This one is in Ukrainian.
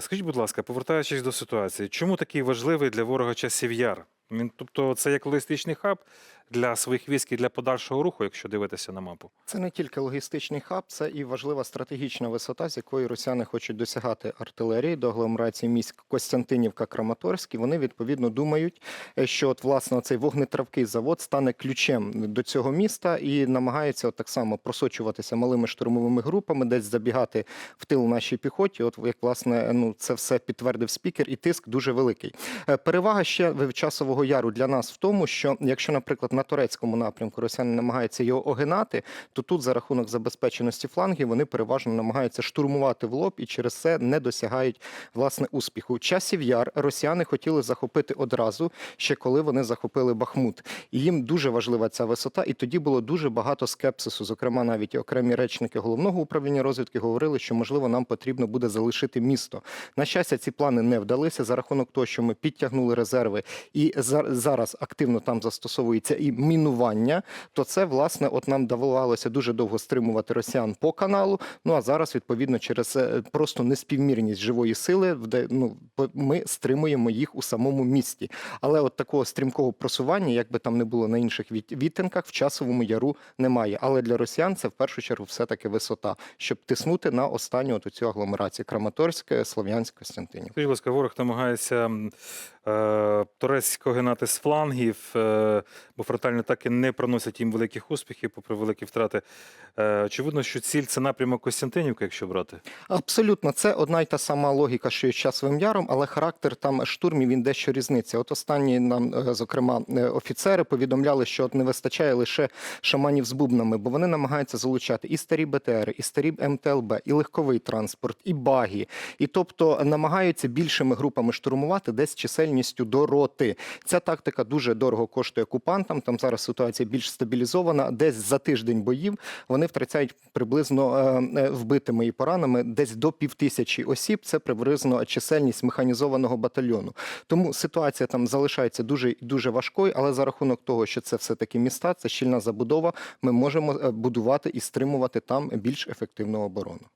Скажіть, будь ласка, повертаючись до ситуації, чому такий важливий для ворога часів яр? Він, тобто, це як логістичний хаб для своїх військ і для подальшого руху, якщо дивитися на мапу. Це не тільки логістичний хаб, це і важлива стратегічна висота, з якої росіяни хочуть досягати артилерії до агломерації міськ Костянтинівка, Краматорськ. І Вони відповідно думають, що от власне цей вогнетравкий завод стане ключем до цього міста і намагаються от так само просочуватися малими штурмовими групами, десь забігати в тил нашій піхоті. От як власне ну це все підтвердив спікер, і тиск дуже великий. Е, Перевага ще в часового яру для нас в тому, що якщо, наприклад, на турецькому напрямку росіяни намагаються його огинати, то тут за рахунок забезпеченості флангів вони переважно намагаються штурмувати в лоб і через це не досягають власне успіху. Часів яр росіяни хотіли захопити одразу, ще коли вони захопили Бахмут. І їм дуже важлива ця висота, і тоді було дуже багато скепсису. Зокрема, навіть окремі речники головного управління розвідки говорили, що можливо нам потрібно буде залишити місто. На щастя, ці плани не вдалися за рахунок того, що ми підтягнули резерви, і за- зараз активно там застосовується і мінування. То це власне от нам давалося дуже довго стримувати росіян по каналу. Ну а зараз, відповідно, через е, просто неспівмірність живої сили, де ну ми стримуємо їх у самому місті. Але от такого стрімкого просування, як би там не було на інших від- відтинках, в часовому яру немає. Але для росіян це в першу чергу все-таки висота, щоб тиснути на останню от цю агломерацію Краматорськ, Слов'янськ, Костянтинів. Ворог намагається е, турецько гинати з флангів, е, бо фронтальні атаки не приносять їм великих успіхів, попри великі втрати. Е, очевидно, що ціль це напрямок Костянтинівка, якщо брати. Абсолютно, це одна й та сама логіка, що і з часовим яром, але характер там штурмів він дещо різниця. От останні нам, зокрема, офіцери повідомляли, що от не вистачає лише шаманів з бубнами, бо вони намагаються залучати і старі БТРи, і старі МТЛБ, і легковий транспорт, і багі. І тобто намагаються більшими групами штурмувати десь чисельністю до роти. Ця тактика дуже дорого коштує окупантам. Там зараз ситуація більш стабілізована. Десь за тиждень боїв вони втрачають приблизно е, е, вбитими і поранами десь до півтисячі осіб. Це приблизно чисельність механізованого батальйону. Тому ситуація там залишається дуже дуже важкою, але за рахунок того, що це все таки міста, це щільна забудова. Ми можемо е, будувати і стримувати там більш ефективну оборону.